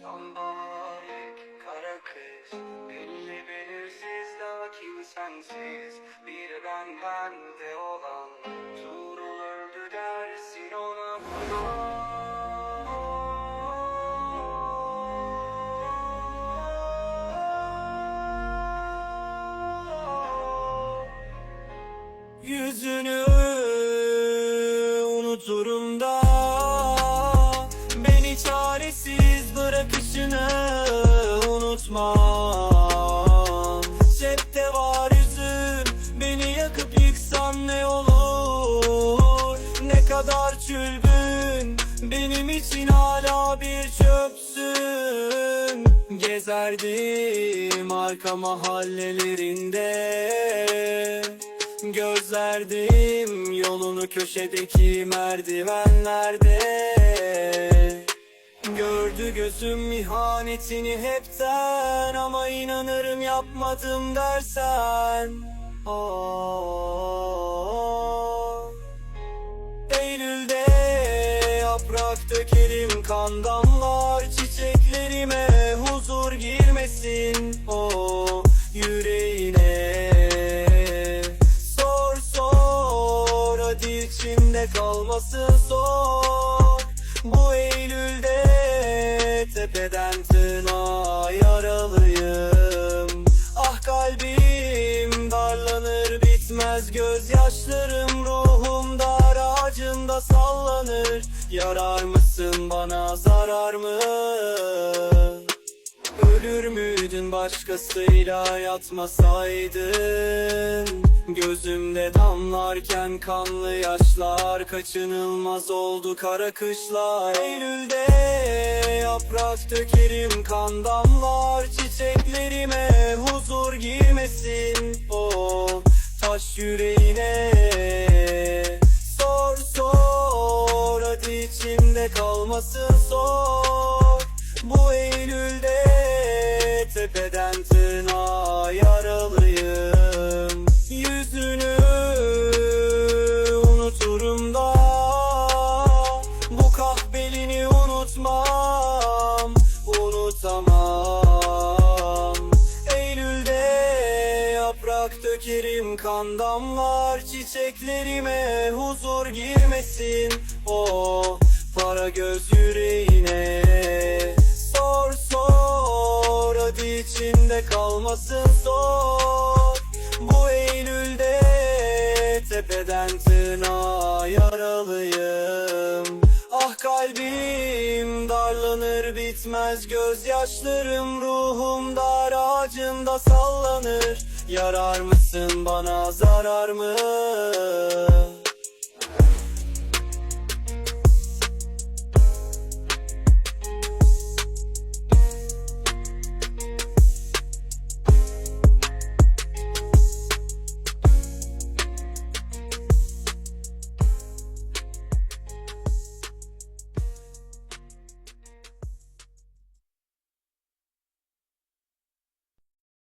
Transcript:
Sonbahar kara kış Belli belirsiz lakin sensiz. Bir ben bende olan Tuğrul öldü dersin ona Yüzünü unuturum da unutmam Cepte var yüzün Beni yakıp yıksan ne olur? Ne kadar çülbün Benim için hala bir çöpsün. Gezerdim arka mahallelerinde. Gözlerdim yolunu köşedeki merdivenlerde Gördü gözüm ihanetini hepten Ama inanırım yapmadım dersen. Aa. Eylül'de yaprak dökerim kan damlar Çiçeklerime huzur girmesin. O yüreğine Sor sor hadi içimde kalmasın sor bitmez gözyaşlarım Ruhum dar ağacında sallanır. Yarar mısın bana zarar mı? Ölür müydün başkasıyla yatmasaydın? Gözümde damlarken kanlı yaşlar Kaçınılmaz oldu kara kışlar. Eylül'de yaprak dökerim kan damlar Çiçeklerime huzur girmesin o taş yüreğine. Sor sor hadi içimde kalmasın sor. Bu Eylül'de tepeden yaprak dökerim kan damlar Çiçeklerime huzur girmesin. O para göz yüreğine. Sor sor hadi içinde kalmasın sor. Bu Eylül'de tepeden tırnağa yaralıyım. Ah kalbim darlanır bitmez gözyaşlarım. Ruhum dar ağacında sallanır Yarar mısın bana zarar mı?